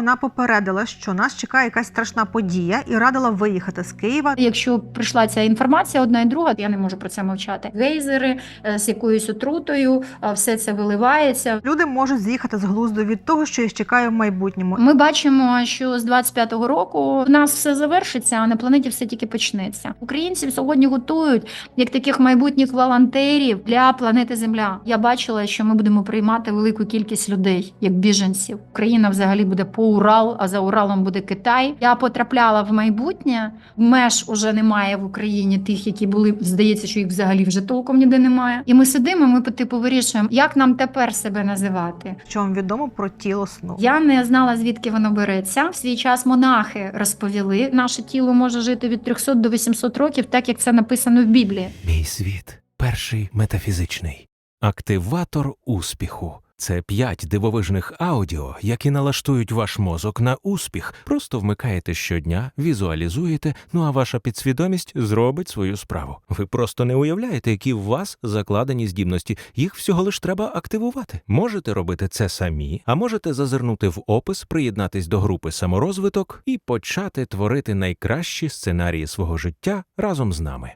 вона попередила, що нас чекає якась страшна подія і радила виїхати з Києва. Якщо прийшла ця інформація, одна і друга, я не можу про це мовчати. Гейзери е, з якоюсь отрутою, е, все це виливається. Люди можуть з'їхати з глузду від того, що їх чекає в майбутньому. Ми бачимо, що з 25-го року в нас все завершиться, а на планеті все тільки почнеться. Українців сьогодні готують як таких майбутніх волонтерів для планети Земля. Я бачила, що ми будемо приймати велику кількість людей як біженців. Україна взагалі буде по Урал, а за Уралом буде Китай. Я потрапляла в майбутнє. Меж уже немає в Україні тих, які були. Здається, що їх взагалі вже толком ніде немає. І ми сидимо. Ми по типу вирішуємо, як нам тепер себе називати. Що вам відомо про тіло сну? Я не знала, звідки воно береться. В свій час монахи розповіли, наше тіло може жити від 300 до 800 років, так як це написано в Біблії. Мій світ перший метафізичний. Активатор успіху. Це п'ять дивовижних аудіо, які налаштують ваш мозок на успіх. Просто вмикаєте щодня, візуалізуєте, ну а ваша підсвідомість зробить свою справу. Ви просто не уявляєте, які в вас закладені здібності. Їх всього лиш треба активувати. Можете робити це самі, а можете зазирнути в опис, приєднатись до групи саморозвиток і почати творити найкращі сценарії свого життя разом з нами.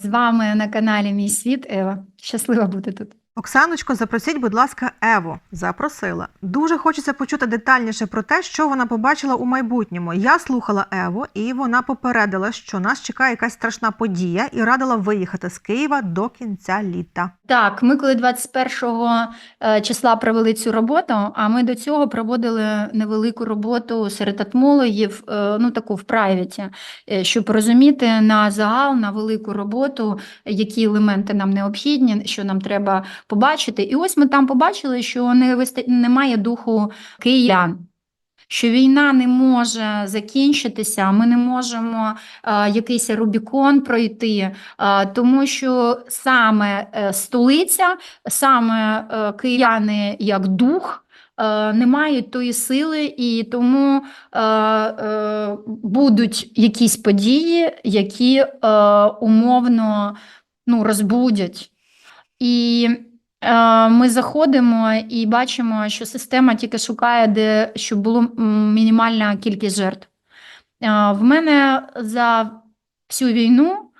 З вами на каналі Мій світ Ева. Щаслива бути тут. Оксаночко, запросіть, будь ласка, Еву. Запросила. Дуже хочеться почути детальніше про те, що вона побачила у майбутньому. Я слухала Еву, і вона попередила, що нас чекає якась страшна подія, і радила виїхати з Києва до кінця літа. Так, ми коли 21 е, числа провели цю роботу, а ми до цього проводили невелику роботу серед атмологів, е, ну таку в прайвіті, е, щоб розуміти на загал, на велику роботу, які елементи нам необхідні, що нам треба побачити. І ось ми там побачили, що не немає духу киян. Що війна не може закінчитися, ми не можемо е, якийсь Рубікон пройти, е, тому що саме е, столиця, саме е, кияни як дух. е, Не мають тої сили, і тому е, е, будуть якісь події, які е, умовно ну, розбудять. І ми заходимо і бачимо, що система тільки шукає, де щоб було мінімальна кількість жертв. Е, в мене за всю війну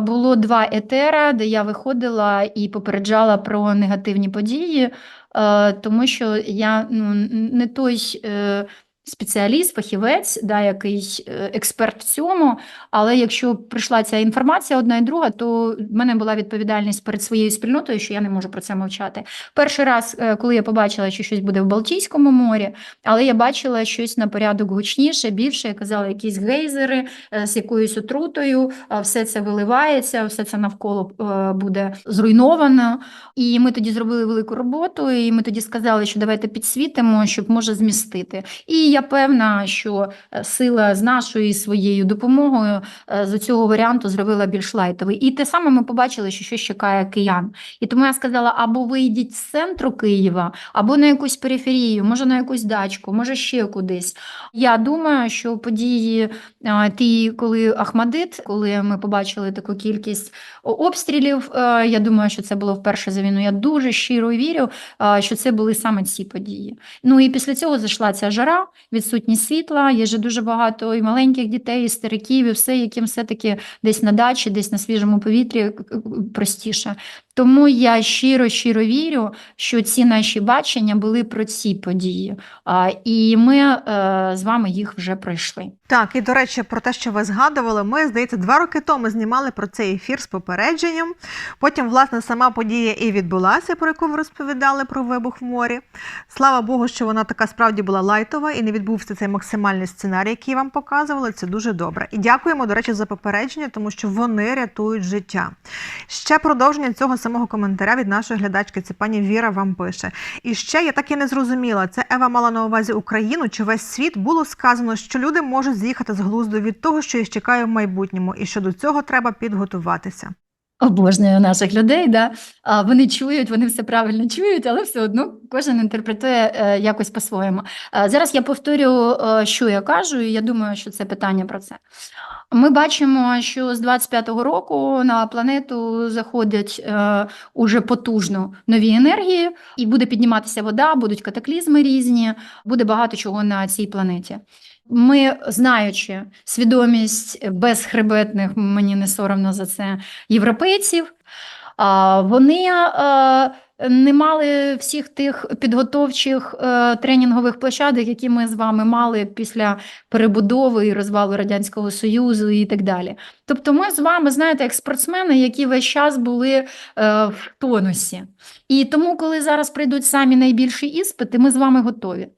було два етера, де я виходила і попереджала про негативні події, е, тому що я ну, не той е, спеціаліст, фахівець, да, якийсь е, експерт в цьому. Але якщо прийшла ця інформація одна і друга, то в мене була відповідальність перед своєю спільнотою, що я не можу про це мовчати. Перший раз, е, коли я побачила, що щось буде в Балтійському морі, але я бачила щось на порядок гучніше, більше. Я казала, якісь гейзери е, з якоюсь отрутою, все це виливається, все це навколо буде зруйновано. І ми тоді зробили велику роботу, і ми тоді сказали, що давайте підсвітимо, щоб може змістити. І я певна, що е, сила з нашою своєю допомогою е, з цього варіанту зробила більш лайтовий. І те саме ми побачили, що щось чекає киян. І тому я сказала: або ви йдіть з центру Києва, або на якусь периферію, може на якусь дачку, може ще кудись. Я думаю, що події ті, коли Ахмадит, коли ми побачили таку кількість обстрілів, е, я думаю, що це було вперше за війну. Я дуже щиро вірю, що це були саме ці події. Ну і після цього зайшла ця жара, відсутність світла. Є же дуже багато і маленьких дітей, і стариків, і все, яким все-таки десь на дачі, десь на свіжому повітрі к- к- простіше. Тому я щиро щиро вірю, що ці наші бачення були про ці події. І ми е, з вами їх вже пройшли. Так, і до речі, про те, що ви згадували, ми, здається, два роки тому знімали про цей ефір з попередженням. Потім, власне, сама подія і відбулася, про яку ви розповідали про вибух в морі. Слава Богу, що вона така справді була лайтова і не відбувся цей максимальний сценарій, який вам показували. Це дуже добре. І дякуємо, до речі, за попередження, тому що вони рятують життя. Ще продовження цього самого коментаря від нашої глядачки. Це пані Віра вам пише. І ще я так і не зрозуміла, це Ева мала на увазі Україну чи весь світ було сказано, що люди можуть з'їхати з глузду від того, що їх чекає в майбутньому, і що до цього треба підготуватися. Обожнюю наших людей. Да? А, Вони чують, вони все правильно чують, але все одно кожен інтерпретує е, якось по-своєму. Е, Зараз я повторю, е, що я кажу, і я думаю, що це питання про це. Ми бачимо, що з 25-го року на планету заходять е, уже потужно нові енергії, і буде підніматися вода, будуть катаклізми різні, буде багато чого на цій планеті. Ми, знаючи свідомість безхребетних, мені не соромно за це, європейців, вони е, не мали всіх тих підготовчих е, тренінгових площадок, які ми з вами мали після перебудови і розвалу Радянського Союзу і так далі. Тобто ми з вами, знаєте, як спортсмени, які весь час були е, в тонусі. І тому, коли зараз прийдуть самі найбільші іспити, ми з вами готові.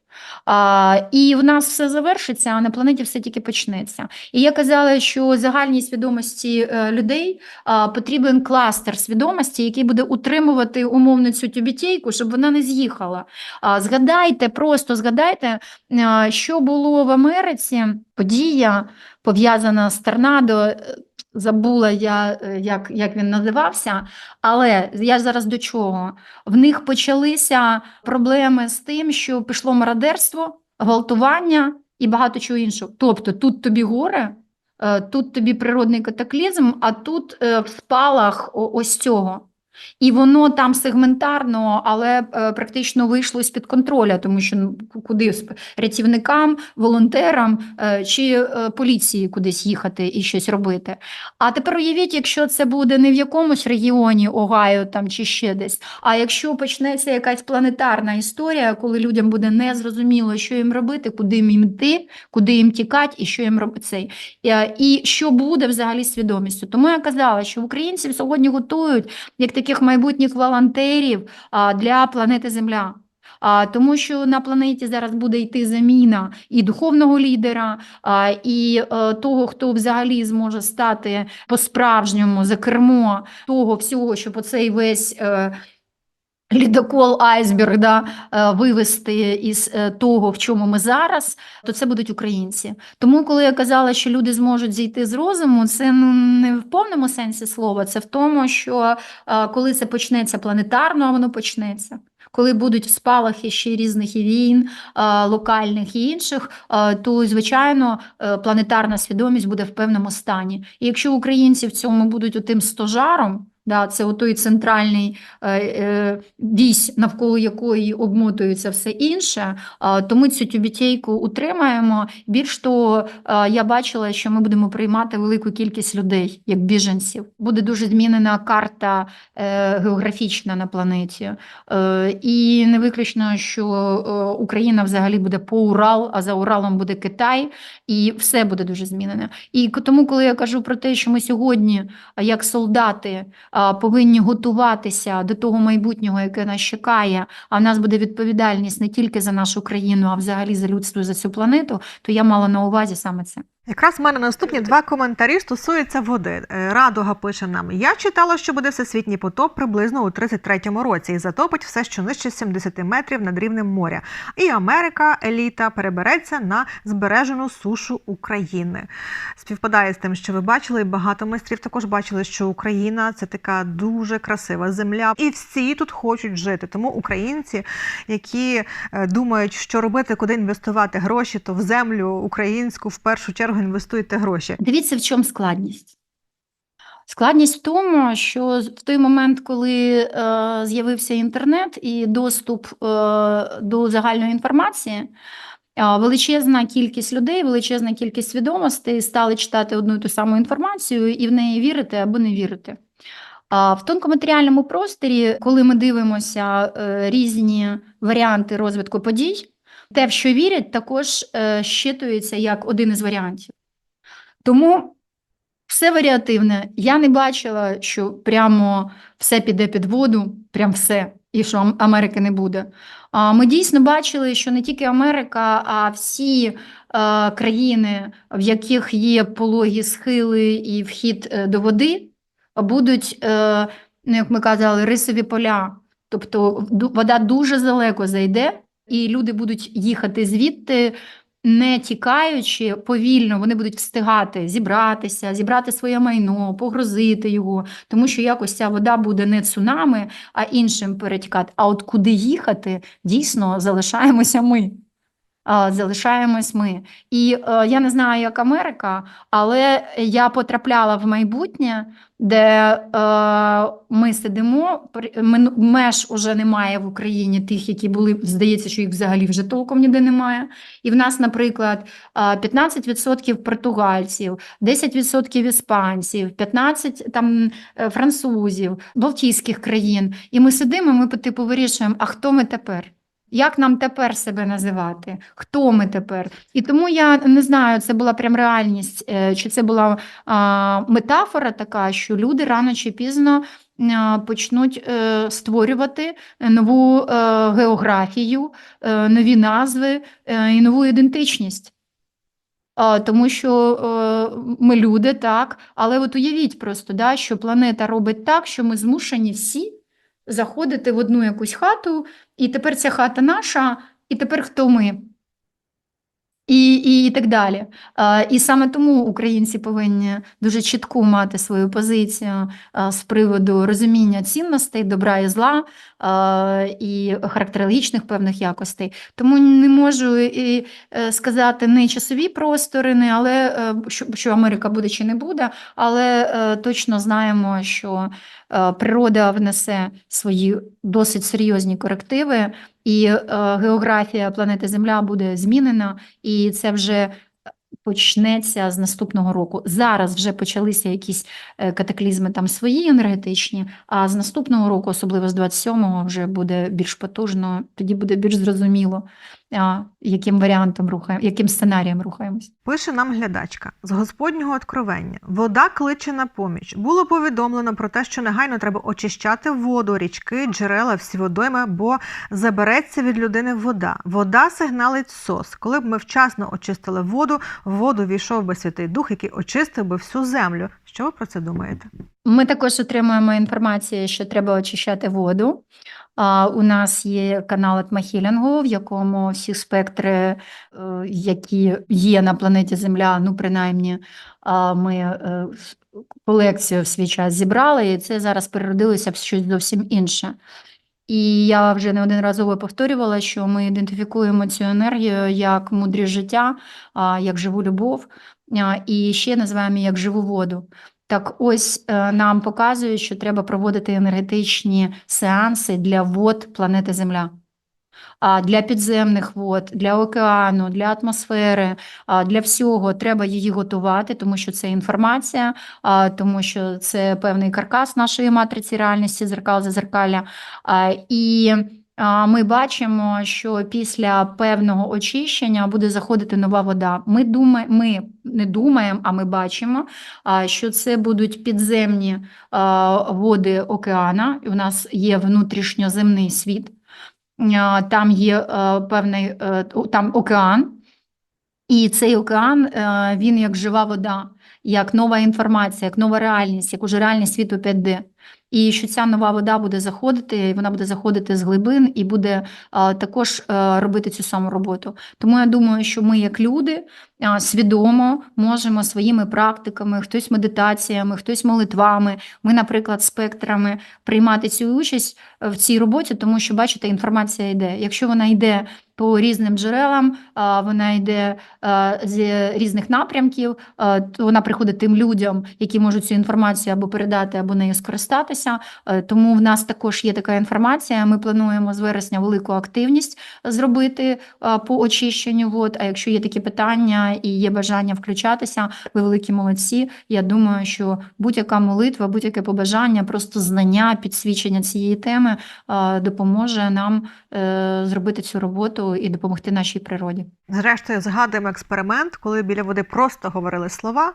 А, і в нас все завершиться, а на планеті все тільки почнеться. І я казала, що загальній свідомості е, людей а, потрібен кластер свідомості, який буде утримувати умовно цю тюбітейку, щоб вона не з'їхала. А, згадайте, просто згадайте, а, що було в Америці, подія пов'язана з торнадо. Забула я, е, як, як він називався, але я зараз до чого? В них почалися проблеми з тим, що пішло мародерство, гвалтування і багато чого іншого. Тобто тут тобі горе, е, тут тобі природний катаклізм, а тут е, в спалах ось цього. І воно там сегментарно, але е, практично вийшло з-під контроля, тому що ну, куди рятівникам, волонтерам е, чи е, поліції кудись їхати і щось робити. А тепер уявіть, якщо це буде не в якомусь регіоні Огайо там чи ще десь, а якщо почнеться якась планетарна історія, коли людям буде незрозуміло, що їм робити, куди їм йти, куди їм тікати і що їм робити І що буде взагалі свідомістю. Тому я казала, що українців сьогодні готують як таких майбутніх волонтерів для планети Земля. А, тому що на планеті зараз буде йти заміна і духовного лідера, і е, того, хто взагалі зможе стати по-справжньому за кермо того всього, щоб оцей весь. Лідокол айсберг да, е, вивести із е, того, в чому ми зараз, то це будуть українці. Тому, коли я казала, що люди зможуть зійти з розуму, це ну не в повному сенсі слова, це в тому, що е, коли це почнеться планетарно, а воно почнеться. Коли будуть спалахи ще різних війн, локальних і інших, то звичайно планетарна свідомість буде в певному стані. І якщо українці в цьому будуть отим стожаром, да, це отой центральний е, е, вісь, навколо якої обмотується все інше, то ми цю тюбітейку утримаємо. Більш того, а, я бачила, що ми будемо приймати велику кількість людей як біженців. Буде дуже змінена карта е, географічна на планеті. Е, і не виключно, що е, Україна взагалі буде по Урал, а за Уралом буде Китай, і все буде дуже змінене. І тому, коли я кажу про те, що ми сьогодні, як солдати, повинні готуватися до того майбутнього, яке нас чекає, а в нас буде відповідальність не тільки за нашу країну, а взагалі за людство за цю планету, то я мала на увазі саме це. Якраз в мене наступні два коментарі стосуються води. Е, Радуга пише нам: Я читала, що буде всесвітній потоп приблизно у 33-му році і затопить все, що нижче 70 метрів над рівнем моря. І Америка, еліта, перебереться на збережену сушу України. Співпадає з тим, що ви бачили, і багато майстрів також бачили, що Україна це така дуже красива земля, і всі тут хочуть жити. Тому українці, які е, думають, що робити, куди інвестувати гроші, то в землю українську в першу чергу інвестуйте гроші. Дивіться, в чому складність. Складність в тому, що в той момент, коли е, з'явився інтернет і доступ е, до загальної інформації, е, величезна кількість людей, величезна кількість свідомостей стали читати одну і ту саму інформацію і в неї вірити або не вірити. А в тонкоматеріальному просторі, коли ми дивимося е, різні варіанти розвитку подій, те, в що вірять, також е, щитується як один із варіантів. Тому все варіативне. Я не бачила, що прямо все піде під воду, прям все, і що Америки не буде. Ми дійсно бачили, що не тільки Америка, а всі е, країни, в яких є пологі схили і вхід е, до води, будуть, ну, як ми казали, рисові поля. Тобто вода дуже далеко зайде, і люди будуть їхати звідти не тікаючи повільно, вони будуть встигати зібратися, зібрати своє майно, погрозити його, тому що якось ця вода буде не цунами, а іншим перетікати. А от куди їхати, дійсно залишаємося ми. Залишаємось ми. І е, я не знаю, як Америка, але я потрапляла в майбутнє, де е, ми сидимо, меж уже немає в Україні тих, які були, здається, що їх взагалі вже толком ніде немає. І в нас, наприклад, е, 15% португальців, 10% іспанців, 15% там, е, французів, балтійських країн. І ми сидимо, ми типу вирішуємо, а хто ми тепер? Як нам тепер себе називати? Хто ми тепер? І тому я не знаю, це була прям реальність, е, чи це була а, метафора така, що люди рано чи пізно почнуть е, створювати нову е, географію, нові назви і нову ідентичність. Тому що ми люди, так, але от уявіть просто, да, що планета робить так, що ми змушені всі заходити в одну якусь хату, і тепер ця хата наша, і тепер хто ми? І, і, і так далі. А, І саме тому українці повинні дуже чітку мати свою позицію а, з приводу розуміння цінностей, добра і зла і характерологічних певних якостей. Тому не можу і е, сказати не часові простори, не, але е, що, Америка буде чи не буде, але е, точно знаємо, що природа внесе свої досить серйозні корективи, і географія планети Земля буде змінена, і це вже почнеться з наступного року. Зараз вже почалися якісь е, катаклізми там свої енергетичні, а з наступного року, особливо з 27-го, вже буде більш потужно, тоді буде більш зрозуміло, яким варіантом рухаємо, яким сценарієм рухаємось. Пише нам глядачка з Господнього откровення. Вода кличе на поміч. Було повідомлено про те, що негайно треба очищати воду, річки, джерела, всі водойми, бо забереться від людини вода. Вода сигналить сос. Коли б ми вчасно очистили воду, в воду війшов би Святий Дух, який очистив би всю землю. Що ви про це думаєте? Ми також отримуємо інформацію, що треба очищати воду. У нас є канал етмахілінгу, в якому всі спектри, е, які є на планеті Земля, ну принаймні, ми е, колекцію в свій час зібрали, і це зараз переродилося в щось зовсім інше. І я вже неодноразово повторювала, що ми ідентифікуємо цю енергію як мудрість життя, як живу любов, і ще називаємо її як живу воду. Так ось е, нам показують, що треба проводити енергетичні сеанси для вод планети Земля. А для підземних вод, для океану, для атмосфери, для всього треба її готувати, тому що це інформація, тому що це певний каркас нашої матриці реальності, зеркал зазеркалля. І ми бачимо, що після певного очищення буде заходити нова вода. Ми думаємо, ми не думаємо, а ми бачимо, що це будуть підземні води океана. У нас є внутрішньоземний світ. Там є певний е, там океан, і цей океан е, він як жива вода, як нова інформація, як нова реальність, як уже реальність світу 5D. І що ця нова вода буде заходити, і вона буде заходити з глибин і буде також е, робити цю саму роботу. Тому я думаю, що ми, як люди, свідомо можемо своїми практиками, хтось медитаціями, хтось молитвами, ми, наприклад, спектрами приймати цю участь е, в цій роботі, тому що, бачите, інформація йде. Якщо вона йде по різним джерелам, вона йде е, з різних напрямків, то вона приходить тим людям, які можуть цю інформацію або передати, або нею скористатися. Е, Тому в нас також є така інформація. Ми плануємо з вересня велику активність зробити е, по очищенню вод. А якщо є такі питання і є бажання включатися, ви великі молодці. Я думаю, що будь-яка молитва, будь-яке побажання, просто знання, підсвічення цієї теми е, допоможе нам зробити цю роботу і допомогти нашій природі. Зрештою, згадуємо експеримент, коли біля води просто говорили слова,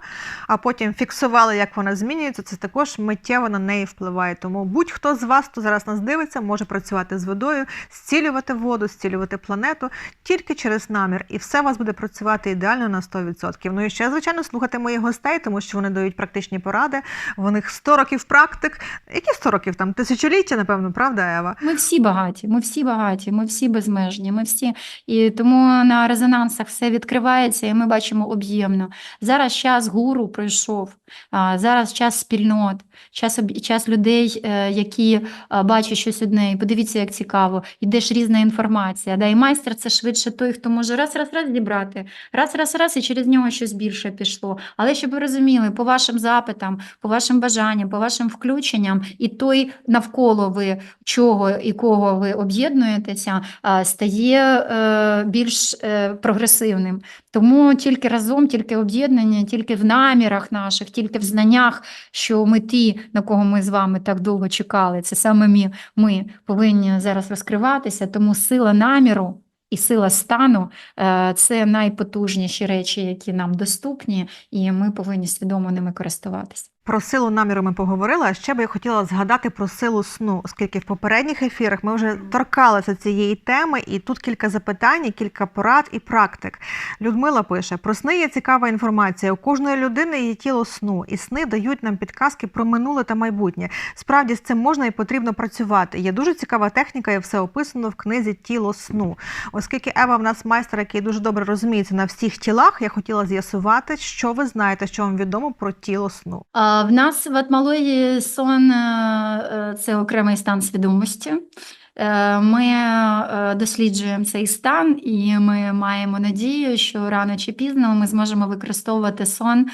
а потім фіксували, як вона змінюється. Це також миттєво на неї. Впливає. Тому будь-хто з вас, хто зараз нас дивиться, може працювати з водою, зцілювати воду, зцілювати планету тільки через намір, і все у вас буде працювати ідеально на 100%. Ну і ще, звичайно, слухати моїх гостей, тому що вони дають практичні поради. В них 100 років практик. Які 100 років там? Тисячоліття, напевно, правда, Ева? Ми всі багаті, ми всі багаті, ми всі безмежні, ми всі. І тому на резонансах все відкривається, і ми бачимо об'ємно. Зараз час гуру пройшов, зараз час спільнот, час, час людей, е, які бачать щось одне. І подивіться, як цікаво, іде ж різна інформація. Да? І майстер це швидше той, хто може раз, раз, раз зібрати, раз, раз, раз, і через нього щось більше пішло. Але щоб ви розуміли, по вашим запитам, по вашим бажанням, по вашим включенням, і той навколо ви чого і кого ви об'єднуєтеся, стає е, більш е, прогресивним. Тому тільки разом, тільки об'єднання, тільки в намірах наших, тільки в знаннях, що ми ті, на кого ми з вами так довго чекали, це саме ми, ми повинні зараз розкриватися. Тому сила наміру. І сила стану е, це найпотужніші речі, які нам доступні, і ми повинні свідомо ними користуватися. Про силу наміру ми поговорили, а ще би я хотіла згадати про силу сну, оскільки в попередніх ефірах ми вже торкалися цієї теми, і тут кілька запитань, кілька порад і практик. Людмила пише: про сни є цікава інформація. У кожної людини є тіло сну, і сни дають нам підказки про минуле та майбутнє. Справді з цим можна і потрібно працювати. Є дуже цікава техніка, і все описано в книзі Тіло сну. Оскільки Ева в нас майстер, який дуже добре розуміється на всіх тілах, я хотіла з'ясувати, що ви знаєте, що вам відомо про тіло сну. В нас в атмології сон е, е, це окремий стан свідомості. Е, Ми досліджуємо цей стан, і ми маємо надію, що рано чи пізно ми зможемо використовувати сон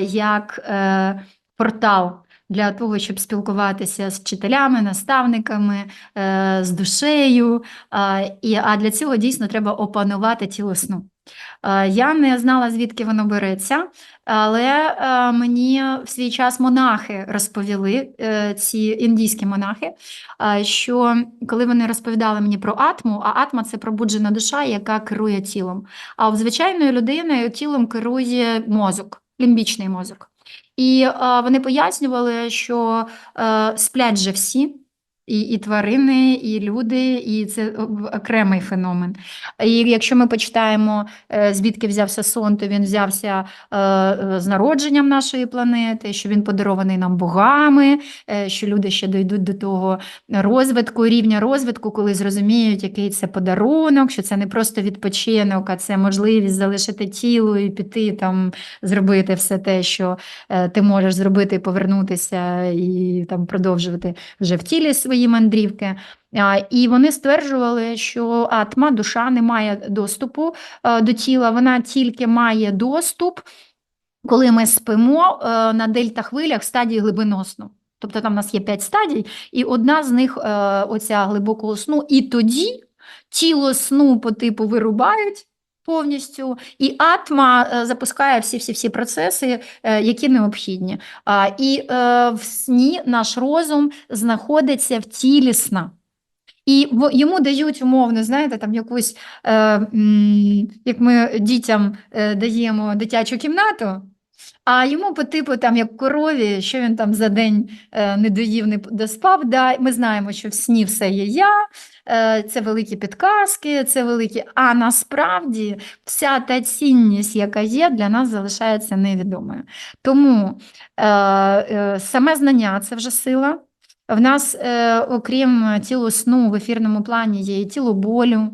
як портал для того, щоб спілкуватися з вчителями, наставниками, з душею. А для цього дійсно треба опанувати тіло сну. Е, Я не знала, звідки воно береться. Але е, мені в свій час монахи розповіли, е, ці індійські монахи, що коли вони розповідали мені про атму, а атма це пробуджена душа, яка керує тілом. А у звичайної людини тілом керує мозок, лімбічний мозок. І вони пояснювали, що сплять же всі. І, і тварини, і люди, і це окремий феномен. І якщо ми почитаємо, е, звідки взявся сон, то він взявся е, е, з народженням нашої планети, що він подарований нам богами, що люди ще дійдуть до того розвитку, рівня розвитку, коли зрозуміють, який це подарунок, що це не просто відпочинок, а це можливість залишити тіло і піти там зробити все те, що ти можеш зробити, повернутися і там продовжувати вже в тілі свої мандрівки. І вони стверджували, що атма, душа не має доступу е, до тіла, вона тільки має доступ, коли ми спимо е, на дельта-хвилях стадії глибинного сну. Тобто там у нас є п'ять стадій, і одна з них е, оця глибокого сну, і тоді тіло сну по типу вирубають. Повністю і атма е, запускає всі всі всі процеси, е, які необхідні. І е, в сні наш розум знаходиться в тілі сна. І йому дають умовно, знаєте, там якусь, як ми дітям даємо дитячу кімнату, а йому по типу, там, як корові, що він там за день е, не доїв, не доспав. Да, ми знаємо, що в сні все є я, е, це великі підказки, це великі. А насправді вся та цінність, яка є, для нас залишається невідомою. Тому е, е, саме знання це вже сила. В нас, е, окрім тілу сну, в ефірному плані є і тіло болю,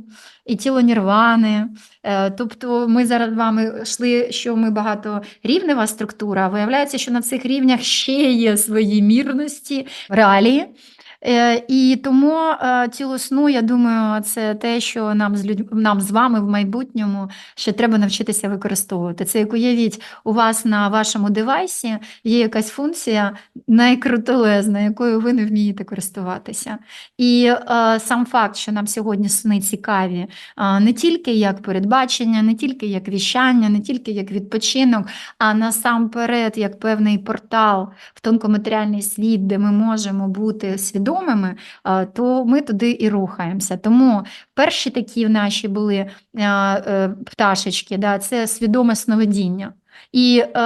і тіло нірвани. Е, Тобто ми зараз з вами йшли, що ми багаторівнева структура, виявляється, що на цих рівнях ще є свої мірності, реалії. Е, І тому е, тіло сну, я думаю, це те, що нам з людь... нам з вами в майбутньому ще треба навчитися використовувати. Це як уявіть, у вас на вашому девайсі є якась функція найкрутолезна, якою ви не вмієте користуватися. І е, сам факт, що нам сьогодні сни цікаві, е, не тільки як передбачення, не тільки як віщання, не тільки як відпочинок, а насамперед як певний портал в тонкоматеріальний світ, де ми можемо бути свідомими, е, то ми туди і рухаємося. Тому перші такі наші були е, е, пташечки, да, це свідоме сновидіння. І, е,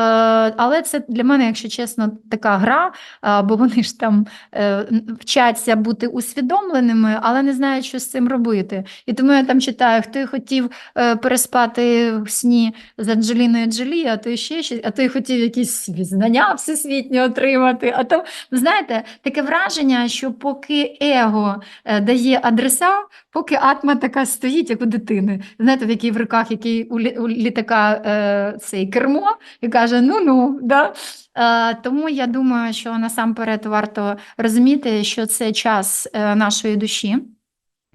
але це для мене, якщо чесно, така гра, е, бо вони ж там е, вчаться бути усвідомленими, але не знають, що з цим робити. І тому я там читаю, хто хотів е, переспати в сні з Анджеліною Джолі, а то ще щось, а той хотів якісь знання всесвітні отримати. А то, знаєте, таке враження, що поки его е, дає адреса, поки атма така стоїть, як у дитини. Знаєте, в якій в руках який у, лі- у літака е, цей кермо, і каже: ну-ну, да. Е, тому я думаю, що насамперед варто розуміти, що це час е, нашої душі.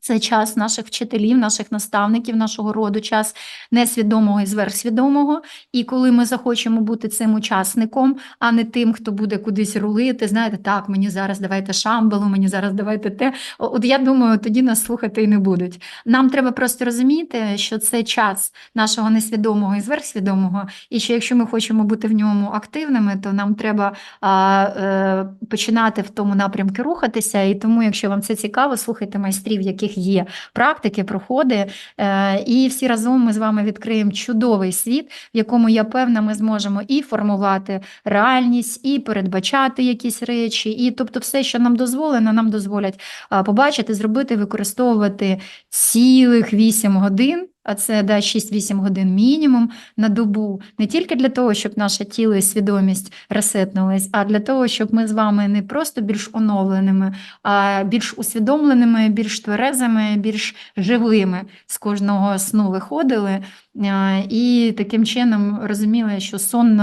Це час наших вчителів, наших наставників, нашого роду, час несвідомого і зверхсвідомого. І коли ми захочемо бути цим учасником, а не тим, хто буде кудись рулити, знаєте, так, мені зараз давайте шамбалу, мені зараз давайте те. От я думаю, тоді нас слухати і не будуть. Нам треба просто розуміти, що це час нашого несвідомого і зверхсвідомого, і що якщо ми хочемо бути в ньому активними, то нам треба а, е, починати в тому напрямку рухатися. І тому, якщо вам це цікаво, слухайте майстрів, в яких є практики, проходи. Е, і всі разом ми з вами відкриємо чудовий світ, в якому я певна, ми зможемо і формувати реальність, і передбачати якісь речі. І тобто, все, що нам дозволено, нам дозволять побачити, зробити, використовувати цілих 8 годин. А це да, 6-8 годин мінімум на добу, не тільки для того, щоб наше тіло і свідомість ресетнулись, а для того, щоб ми з вами не просто більш оновленими, а більш усвідомленими, більш тверезими, більш живими з кожного сну виходили і таким чином розуміли, що сон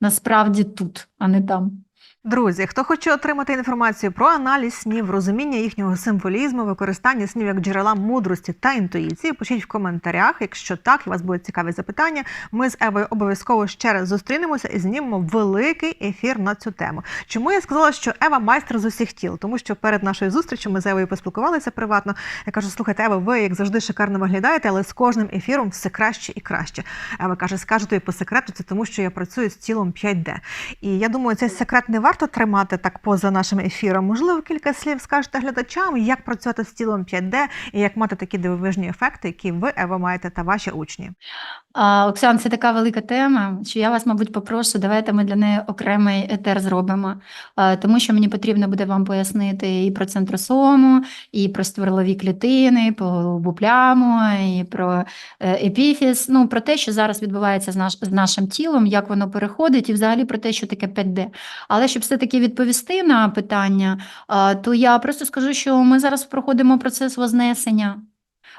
насправді тут, а не там. Друзі, хто хоче отримати інформацію про аналіз снів, розуміння їхнього символізму, використання снів як джерела мудрості та інтуїції, пишіть в коментарях. Якщо так, і вас будуть цікаві запитання, ми з Евою обов'язково ще раз зустрінемося і знімемо великий ефір на цю тему. Чому я сказала, що Ева майстер з усіх тіл? Тому що перед нашою зустрічю ми з Евою поспілкувалися приватно. Я кажу: слухайте, Ева, ви як завжди шикарно виглядаєте, але з кожним ефіром все краще і краще. Ева каже, скажу тобі по секрету, це тому, що я працюю з тілом 5D. І я думаю, цей секрет не варто тримати так поза нашим ефіром. Можливо, кілька слів скажете глядачам, як працювати з тілом 5D і як мати такі дивовижні ефекти, які ви, Ева, маєте та ваші учні. А, Оксан, це така велика тема, що я вас, мабуть, попрошу, давайте ми для неї окремий етер зробимо, А, тому що мені потрібно буде вам пояснити і про центросому, і про стверлові клітини, про голубу пляму, і про е, епіфіз, ну, про те, що зараз відбувається з, наш, з нашим тілом, як воно переходить, і взагалі про те, що таке 5D. Але щоб все-таки відповісти на питання, то я просто скажу, що ми зараз проходимо процес вознесення.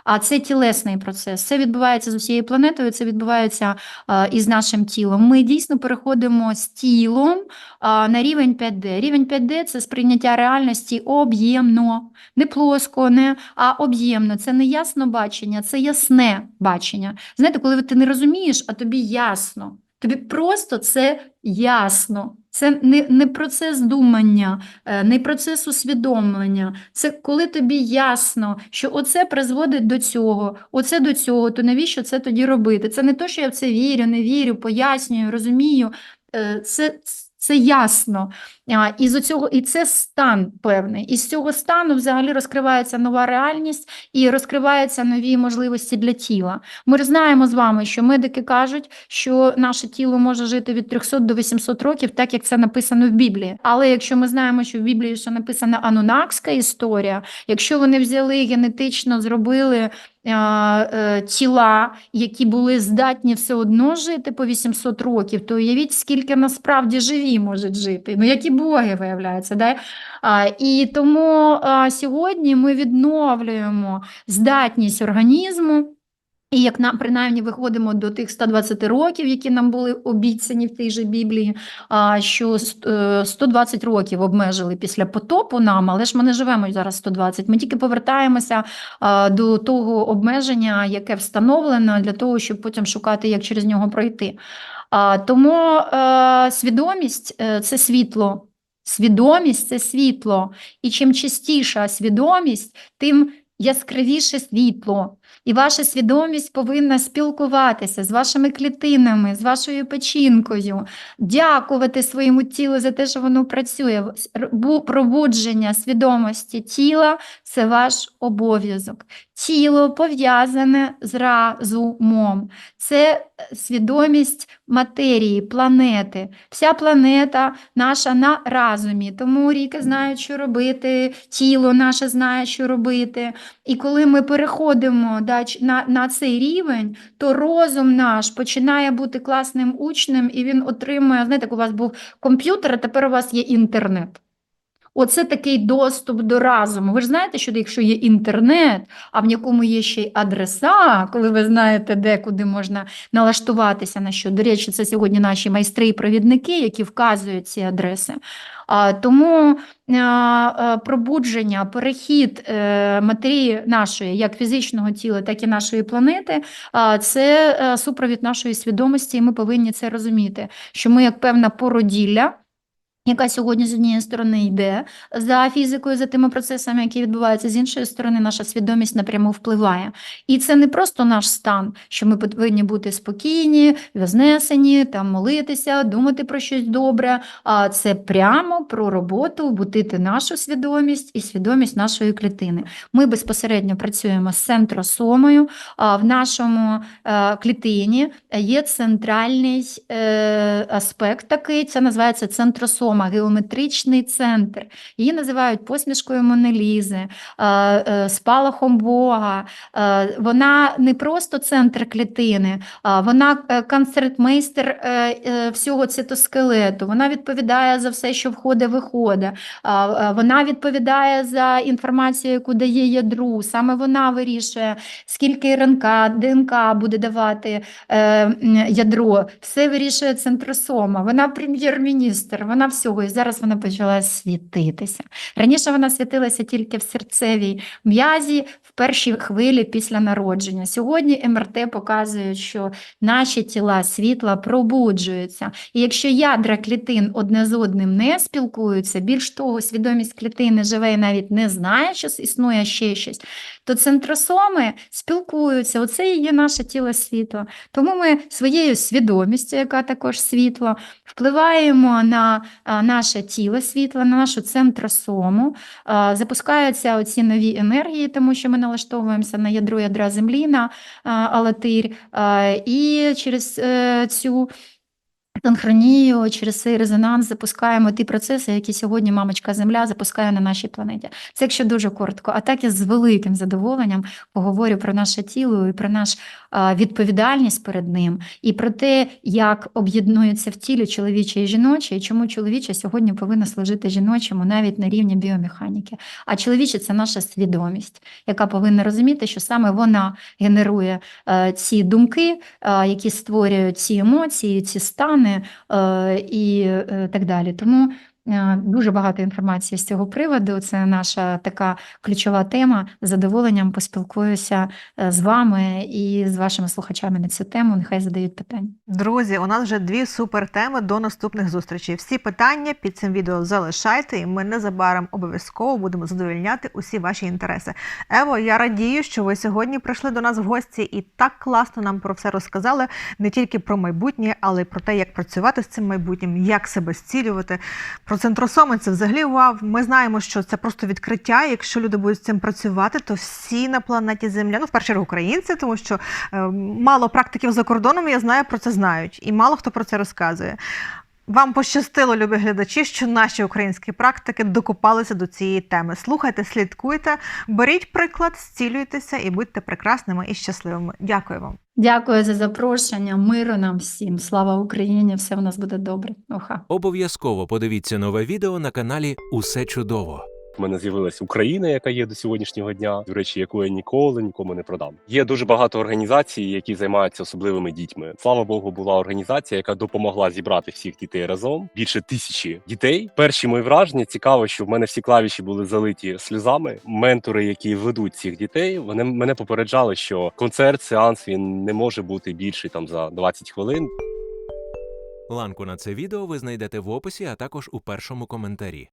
А це тілесний процес. Це відбувається з усією планетою, це відбувається а, і нашим тілом. Ми дійсно переходимо з тілом на рівень 5D. Рівень 5D – це сприйняття реальності об'ємно, не плоско, не, а об'ємно. Це не ясно бачення, це ясне бачення. Знаєте, коли ти не розумієш, а тобі ясно. Тобі просто це ясно. Це не, не процес думання, е, не процес усвідомлення. Це коли тобі ясно, що оце призводить до цього, оце до цього, то навіщо це тоді робити? Це не то, що я в це вірю, не вірю, пояснюю, розумію. Е, Це, це ясно. І, з цього, і це стан певний. І з цього стану взагалі розкривається нова реальність і розкриваються нові можливості для тіла. Ми знаємо з вами, що медики кажуть, що наше тіло може жити від 300 до 800 років, так як це написано в Біблії. Але якщо ми знаємо, що в Біблії ще написана анунакська історія, якщо вони взяли генетично, зробили е, тіла, які були здатні все одно жити по 800 років, то уявіть, скільки насправді живі можуть жити. Ну, які боги виявляються. Да? А, і тому а, сьогодні ми відновлюємо здатність організму. І як нам принаймні виходимо до тих 120 років, які нам були обіцяні в тій же Біблії, що е, 120 років обмежили після потопу нам, але ж ми не живемо зараз 120. Ми тільки повертаємося до того обмеження, яке встановлено для того, щоб потім шукати, як через нього пройти. А, Тому е, свідомість е, це світло. Свідомість це світло. І чим чистіша свідомість, тим яскравіше світло. І ваша свідомість повинна спілкуватися з вашими клітинами, з вашою печінкою, дякувати своєму тілу за те, що воно працює. Пробудження свідомості тіла це ваш обов'язок. Тіло пов'язане з разумом. Це е, свідомість матерії, планети. Вся планета наша на разумі. Тому ріки знають, що робити, тіло наше знає, що робити. І коли ми переходимо да, на, на цей рівень, то розум наш починає бути класним учнем, і він отримує, знаєте, у вас був комп'ютер, а тепер у вас є інтернет. Оце такий доступ до разуму. Ви ж знаєте, що якщо є інтернет, а в якому є ще й адреса, коли ви знаєте, де куди можна налаштуватися на що. До речі, це сьогодні наші майстри і провідники, які вказують ці адреси. А, Тому а, пробудження, перехід е, матерії нашої, як фізичного тіла, так і нашої планети, а, це е, супровід нашої свідомості, і ми повинні це розуміти, що ми як певна породілля. Яка сьогодні з однієї сторони йде за фізикою, за тими процесами, які відбуваються, з іншої сторони, наша свідомість напряму впливає. І це не просто наш стан, що ми повинні бути спокійні, вознесені, там молитися, думати про щось добре. А це прямо про роботу, будити нашу свідомість і свідомість нашої клітини. Ми безпосередньо працюємо з центросомою. А в нашому е, клітині є центральний е, аспект такий, це називається центросома, геометричний центр. Її називають посмішкою Монелізи, е, спалахом Бога. Вона не просто центр клітини, вона е, концертмейстер е, всього цитоскелету. Вона відповідає за все, що входить, виходить. Вона відповідає за інформацію, яку дає ядру. Саме вона вирішує, скільки РНК, ДНК буде давати ядро. Все вирішує центросома. Вона прем'єр-міністр, вона всього. І зараз вона почала світитися. Раніше вона світилася тільки в серцевій м'язі в першій хвилі після народження. Сьогодні МРТ показує, що наші тіла світла пробуджуються. І якщо ядра клітин одне з одним не спілкуються, більш того, свідомість клітини живе і навіть не знає, що існує ще щось, то центросоми спілкуються. Оце і є наше тіло світла. Тому ми своєю свідомістю, яка також світло, впливаємо на наше тіло світла, на нашу центросому. А, Запускаються оці нові енергії, тому що ми налаштовуємося на ядро ядра землі, на а, алатирь, і через е, цю синхронію, через цей резонанс запускаємо ті процеси, які сьогодні мамочка Земля запускає на нашій планеті. Це якщо дуже коротко. А так я з великим задоволенням поговорю про наше тіло і про нашу відповідальність перед ним, і про те, як об'єднуються в тілі чоловіче і жіноче, і чому чоловіче сьогодні повинно служити жіночому навіть на рівні біомеханіки. А чоловіче це наша свідомість, яка повинна розуміти, що саме вона генерує е, ці думки, е, які створюють ці емоції, ці стани е, і е, так далі. Тому дуже багато інформації з цього приводу. Це наша така ключова тема. З задоволенням поспілкуюся е, з вами і з вашими слухачами на цю тему. Нехай задають питання. Друзі, у нас вже дві супер теми до наступних зустрічей. Всі питання під цим відео залишайте, і ми незабаром обов'язково будемо задовольняти усі ваші інтереси. Ево, я радію, що ви сьогодні прийшли до нас в гості і так класно нам про все розказали не тільки про майбутнє, але й про те, як працювати з цим майбутнім, як себе зцілювати. Про центросоми це взагалі вау. Ми знаємо, що це просто відкриття. Якщо люди будуть з цим працювати, то всі на планеті Земля, ну в першу чергу українці, тому що е, мало практиків за кордоном, я знаю про це знають, і мало хто про це розказує. Вам пощастило, любі глядачі, що наші українські практики докопалися до цієї теми. Слухайте, слідкуйте, беріть приклад, зцілюйтеся і будьте прекрасними і щасливими. Дякую вам. Дякую за запрошення. Миру нам всім. Слава Україні! Все у нас буде добре. Оха. Обов'язково подивіться нове відео на каналі Усе чудово. У мене з'явилась Україна, яка є до сьогоднішнього дня, до речі, яку я ніколи нікому не продам. Є дуже багато організацій, які займаються особливими дітьми. Слава Богу, була організація, яка допомогла зібрати всіх дітей разом. Більше тисячі дітей. Перші мої враження цікаво, що в мене всі клавіші були залиті сльозами. Ментори, які ведуть цих дітей, вони мене попереджали, що концерт, сеанс він не може бути більший там за 20 хвилин. Ланку на це відео ви знайдете в описі, а також у першому коментарі.